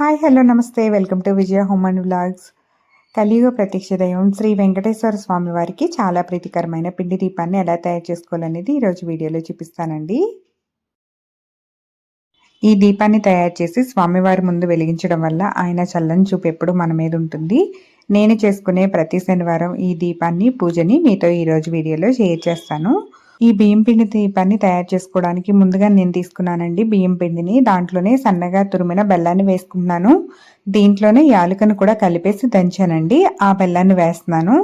Hi hello namaste. Welcome to Vijaya home and vlogs. కలియుగ ప్రత్యక్ష దైవం శ్రీ వెంకటేశ్వర స్వామి వారికి చాలా ప్రీతికరమైన పిండి దీపాన్ని ఎలా తయారు చేసుకోవాలనేది ఈరోజు వీడియోలో చూపిస్తానండి. ఈ దీపాన్ని తయారు చేసి స్వామివారి ముందు వెలిగించడం వల్ల ఆయన చల్లని చూపు ఎప్పుడు మన మీద ఉంటుంది. నేను చేసుకునే ప్రతి శనివారం ఈ దీపాన్ని పూజని మీతో ఈరోజు వీడియోలో షేర్ చేస్తాను. ఈ బియ్యం పిండి దీపాన్ని తయారు చేసుకోవడానికి ముందుగా నేను తీసుకున్నానండి బియ్యం పిండిని. దాంట్లోనే సన్నగా తురిమిన బెల్లాన్ని వేసుకుంటున్నాను. దీంట్లోనే యాలకను కూడా కలిపేసి దంచానండి. ఆ బెల్లాన్ని వేస్తున్నాను.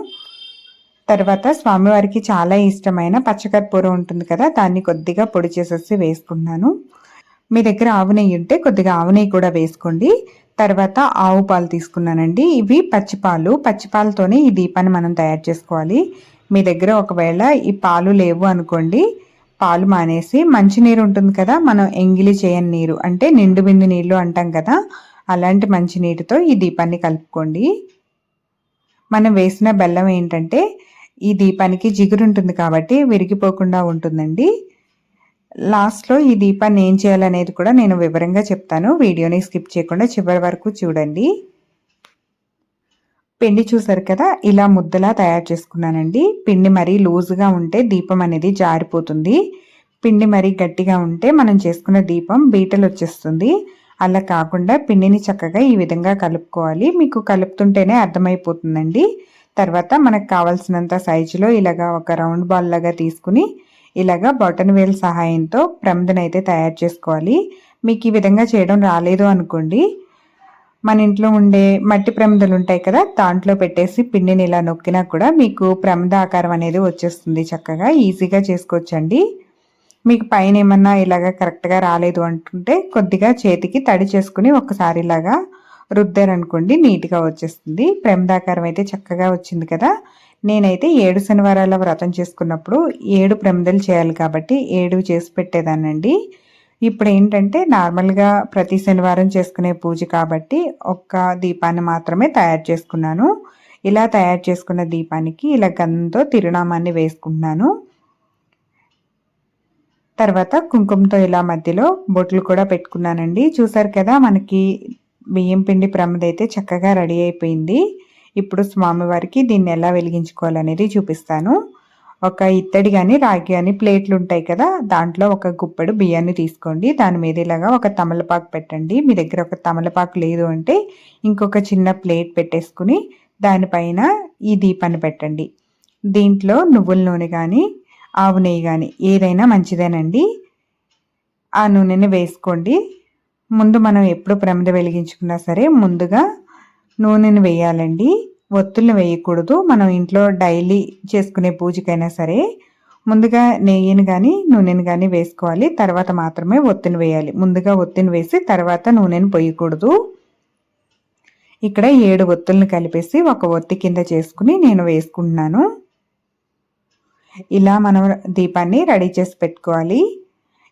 తర్వాత స్వామివారికి చాలా ఇష్టమైన పచ్చకర్పూరం ఉంటుంది కదా దాన్ని కొద్దిగా పొడి చేసేసి వేసుకుంటున్నాను. మీ దగ్గర ఆవు నెయ్యి ఉంటే కొద్దిగా ఆవు నెయ్యి కూడా వేసుకోండి. తర్వాత ఆవు పాలు తీసుకున్నానండి. ఇవి పచ్చిపాలు. పచ్చిపాలతోనే ఈ దీపాన్ని మనం తయారు చేసుకోవాలి. మీ దగ్గర ఒకవేళ ఈ పాలు లేవు అనుకోండి పాలు మానేసి మంచినీరు ఉంటుంది కదా మనం ఎంగిలి చేయని నీరు అంటే నిండు బిందు నీళ్ళు అంటాం కదా అలాంటి మంచినీటితో ఈ దీపాన్ని కలుపుకోండి. మనం వేసిన బెల్లం ఏంటంటే ఈ దీపానికి జిగురు ఉంటుంది కాబట్టి విరిగిపోకుండా ఉంటుందండి. లాస్ట్లో ఈ దీపాన్ని ఏం చేయాలనేది కూడా నేను వివరంగా చెప్తాను. వీడియోని స్కిప్ చేయకుండా చివరి వరకు చూడండి. పిండి చూసారు కదా ఇలా ముద్దలా తయారు చేసుకున్నానండి. పిండి మరీ లూజ్గా ఉంటే దీపం అనేది జారిపోతుంది. పిండి మరీ గట్టిగా ఉంటే మనం చేసుకున్న దీపం బీటలు వచ్చేస్తుంది అలా కాకుండా పిండిని చక్కగా ఈ విధంగా కలుపుకోవాలి. మీకు కలుపుతుంటేనే అర్థమైపోతుందండి. తర్వాత మనకు కావాల్సినంత సైజులో ఇలాగా ఒక రౌండ్ బాల్ లాగా తీసుకుని ఇలాగా బటన్ వేల్ సహాయంతో ప్రమిదనైతే తయారు చేసుకోవాలి. మీకు ఈ విధంగా చేయడం రాలేదు అనుకోండి. మన ఇంట్లో ఉండే మట్టి ప్రమిదలు ఉంటాయి కదా దాంట్లో పెట్టేసి పిండిని ఇలా నొక్కినా కూడా మీకు ప్రమిద ఆకారం అనేది వచ్చేస్తుంది చక్కగా ఈజీగా చేసుకోవచ్చండి. మీకు పైన ఏమన్నా ఇలాగా కరెక్ట్గా రాలేదు అంటుంటే కొద్దిగా చేతికి తడి చేసుకుని ఒకసారి ఇలాగా రుద్దారనుకోండి నీట్గా వచ్చేస్తుంది. ప్రమిదాకారం అయితే చక్కగా వచ్చింది కదా. నేనైతే ఏడు శనివారాల వ్రతం చేసుకున్నప్పుడు ఏడు ప్రమిదలు చేయాలి కాబట్టి ఏడు చేసి పెట్టేదానండి ఇప్పుడు ఏంటంటే నార్మల్గా ప్రతి శనివారం చేసుకునే పూజ కాబట్టి ఒక్క దీపాన్ని మాత్రమే తయారు చేసుకున్నాను. ఇలా తయారు చేసుకున్న దీపానికి ఇలా గంధంతో తిరునామాన్ని వేసుకుంటున్నాను. తర్వాత కుంకుమతో ఇలా మధ్యలో బొట్లు కూడా పెట్టుకున్నానండి. చూసారు కదా మనకి బియ్యం పిండి ప్రమదైతే చక్కగా రెడీ అయిపోయింది. ఇప్పుడు స్వామివారికి దీన్ని ఎలా వెలిగించుకోవాలనేది చూపిస్తాను. ఒక ఇత్తడి కానీ రాగి కానీ ప్లేట్లు ఉంటాయి కదా దాంట్లో ఒక గుప్పెడు బియ్యాన్ని తీసుకోండి. దాని మీద ఇలాగా ఒక తమలపాకు పెట్టండి. మీ దగ్గర ఒక తమలపాకు లేదు అంటే ఇంకొక చిన్న ప్లేట్ పెట్టేసుకుని దానిపైన ఈ దీపాన్ని పెట్టండి. దీంట్లో నువ్వుల నూనె కానీ ఆవు నెయ్యి కానీ ఏదైనా మంచిదేనండి. ఆ నూనెని వేసుకోండి. ముందు మనం ఎప్పుడు ప్రమిద వెలిగించుకున్నా సరే ముందుగా నూనెని వేయాలండి. ఒత్తుల్ని వేయకూడదు. మనం ఇంట్లో డైలీ చేసుకునే పూజకైనా సరే ముందుగా నెయ్యిని కానీ నూనెని కానీ వేసుకోవాలి. తర్వాత మాత్రమే ఒత్తిని వేయాలి. ముందుగా ఒత్తిని వేసి తర్వాత నూనెని పోయకూడదు. ఇక్కడ ఏడు ఒత్తుల్ని కలిపేసి ఒక ఒత్తి కింద చేసుకుని నేను వేసుకుంటున్నాను. ఇలా మనం దీపాన్ని రెడీ చేసి పెట్టుకోవాలి.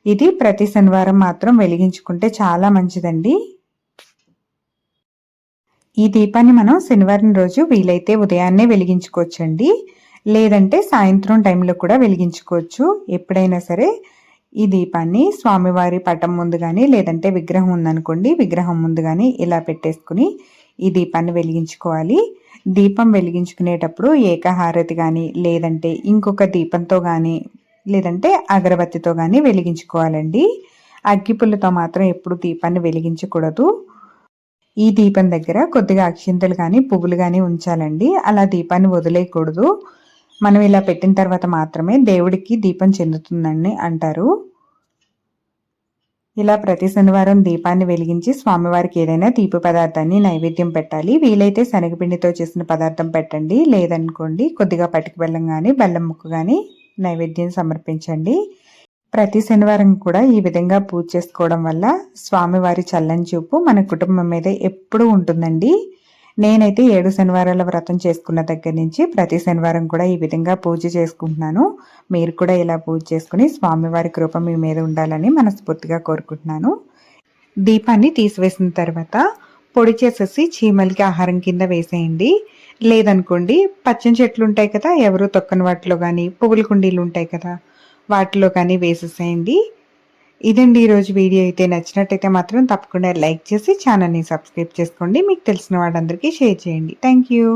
ఇది ప్రతి శనివారం మాత్రం వెలిగించుకుంటే చాలా మంచిదండి. ఈ దీపాన్ని మనం శనివారం రోజు వీలైతే ఉదయాన్నే వెలిగించుకోవచ్చండి. లేదంటే సాయంత్రం టైంలో కూడా వెలిగించుకోవచ్చు. ఎప్పుడైనా సరే ఈ దీపాన్ని స్వామివారి పటం ముందు కానీ లేదంటే విగ్రహం ఉందనుకోండి విగ్రహం ముందు కానీ ఇలా పెట్టేసుకుని ఈ దీపాన్ని వెలిగించుకోవాలి. దీపం వెలిగించుకునేటప్పుడు ఏకహారతి కానీ లేదంటే ఇంకొక దీపంతో కానీ లేదంటే అగరబత్తితో కానీ వెలిగించుకోవాలండి. అగ్గిపుల్లతో మాత్రం ఎప్పుడు దీపాన్ని వెలిగించకూడదు. ఈ దీపం దగ్గర కొద్దిగా అక్షింతలు కానీ పువ్వులు కానీ ఉంచాలండి. అలా దీపాన్ని వదిలేయకూడదు. మనం ఇలా పెట్టిన తర్వాత మాత్రమే దేవుడికి దీపం చెందుతుందని అంటారు. ఇలా ప్రతి శనివారం దీపాన్ని వెలిగించి స్వామివారికి ఏదైనా తీపి పదార్థాన్ని నైవేద్యం పెట్టాలి. వీలైతే శనగపిండితో చేసిన పదార్థం పెట్టండి. లేదనుకోండి కొద్దిగా పటికి బెల్లం కానీ బెల్లం ముక్క కానీ నైవేద్యం సమర్పించండి. ప్రతి శనివారం కూడా ఈ విధంగా పూజ చేసుకోవడం వల్ల స్వామివారి చల్లని చూపు మన కుటుంబం మీద ఎప్పుడూ ఉంటుందండి. నేనైతే ఏడు శనివారాల వ్రతం చేసుకున్న దగ్గర నుంచి ప్రతి శనివారం కూడా ఈ విధంగా పూజ చేసుకుంటున్నాను. మీరు కూడా ఇలా పూజ చేసుకుని స్వామివారి కృప మీ మీద ఉండాలని మనస్ఫూర్తిగా కోరుకుంటున్నాను. దీపాన్ని తీసివేసిన తర్వాత పొడి చేసేసి చీమలకి ఆహారం కింద వేసేయండి. లేదనుకోండి పచ్చని చెట్లు ఉంటాయి కదా ఎవరు తొక్కని వాటిలో కానీ పువ్వుల కుండీలు ఉంటాయి కదా వాటిలో కానీ వేసేసేయండి. ఇదండి ఈరోజు వీడియో. అయితే నచ్చినట్టయితే మాత్రం తప్పకుండా లైక్ చేసి ఛానల్ని సబ్స్క్రైబ్ చేసుకోండి. మీకు తెలిసిన వాళ్ళందరికీ షేర్ చేయండి. Thank you.